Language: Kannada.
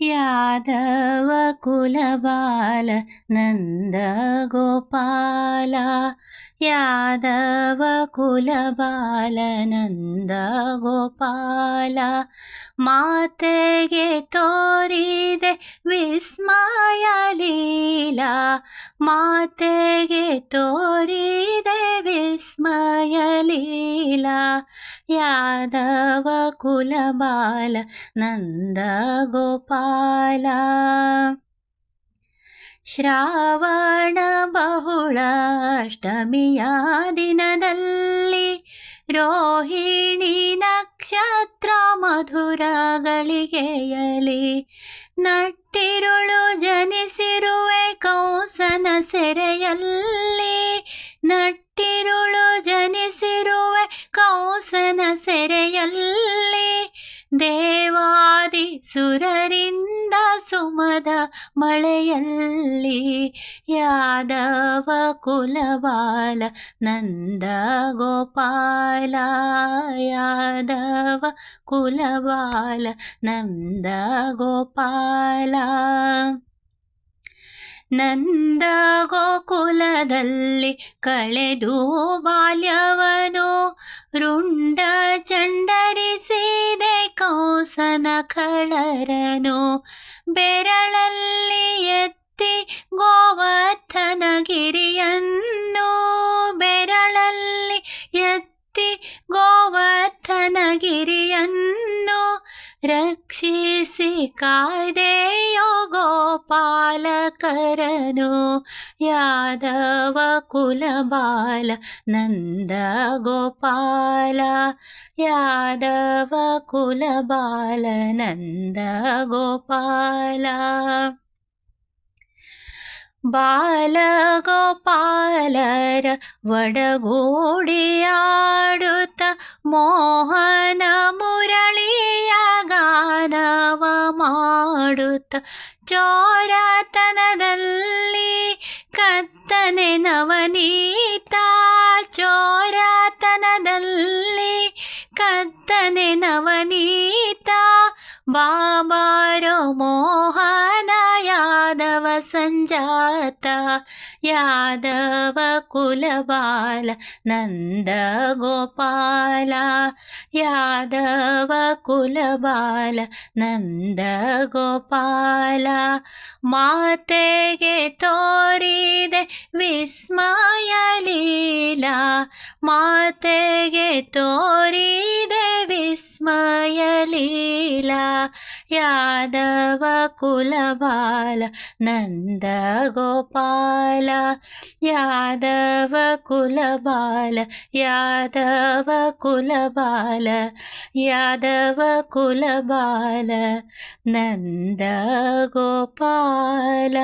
ಯಾದವ ಕುಲಬಾಲ ನಂದ ಗೋಪಾಲ. ಯಾದವ ಕುಲಬಾಲ ನಂದ ಗೋಪಾಲ. ಮಾತೆಗೆ ತೋರಿದೆ ವಿಸ್ಮಯ ಲೀಲಾ. ಮಾತೆಗೆ ತೋರಿದೆ ವಿಸ್ಮಯ ಲೀಲಾ. ಯಾದವ ಕುಲಬಾಲ ನಂದ ಗೋಪಾಲ ಶ್ರಾವಣ ಬಹುಳ ಅಷ್ಟಮಿಯ ದಿನದಲ್ಲಿ ರೋಹಿಣಿ ನಕ್ಷತ್ರ ಮಧುರಗಳಿಗೆಯಲಿ ನಟ್ಟಿರುಳು ಜನಿಸಿರುವೆ ಕೌಸನ ಸೆರೆಯಲ್ಲಿ ನಟ್ಟಿರುಳು ಕೌಸನ ಸೆರೆಯಲ್ಲಿ ದೇವಾದಿ ಸುರರಿಂದ ಸುಮದ ಮಳೆಯಲ್ಲಿ ಯಾದವ ಕುಲಬಾಲ ನಂದ ಗೋಪಾಲ, ಯಾದವ ಕುಲಬಾಲ ನಂದ ಗೋಪಾಲ. ನಂದ ಗೋಕುಲದಲ್ಲಿ ಕಳೆದು ಬಾಲ್ಯವನು ರುಂಡ ಚಂಡರಿಸಿದೆ ಕೌಸನ ಖಳರನು ಬೆರಳಲ್ಲಿ ಎತ್ತಿ ಗೋವರ್ಧನಗಿರಿಯನ್ನು ಬೆರಳಲ್ಲಿ ರಕ್ಷಿಸಿ ಕಾಯ್ದೆಯೋ ಗೋಪಾಲಕರನು ಯಾದವ ಕುಲಬಾಲ ನಂದ ಗೋಪಾಲ ಯಾದವ ಕುಲಬಾಲ ನಂದ ಗೋಪಾಲ ಬಾಲಗೋಪಾಲರ ಒಡಗೂಡಿಯಾಡುತ್ತ ಮೋಹನ ಚೋರತನದಲ್ಲಿ ಕತ್ತನೆ ನವನೀತ. ಚೋರತನದಲ್ಲಿ ಕತ್ತನೆ ನವನೀತ. ಬಾಬಾರೋ ಮೋಹನ ಯಾದವ ಸಂಜಾತ, ಯಾದವ ಕುಲಬಾಲ, ನಂದ ಗೋಪಾಲ, ಯಾದವ ಕುಲಬಾಲ, ನಂದ ಗೋಪಾಲ. ಮಾತೆಗೆ ತೋರಿದೆ ವಿಸ್ಮಯ ಲೀಲಾ, ಮಾತೆಗೆ ತೋರಿದೆ ವಿಸ್ಮಯ ಲೀಲಾ, ಯಾದವ ಕುಲಬಾಲ ನಂದ ಗೋಪಾಲ ಯಾದವ ಕುಲಬಾಲ ಯಾದವ ಕುಲಬಾಲ ಯಾದವ ಕುಲಬಾಲ ನಂದ ಗೋಪಾಲ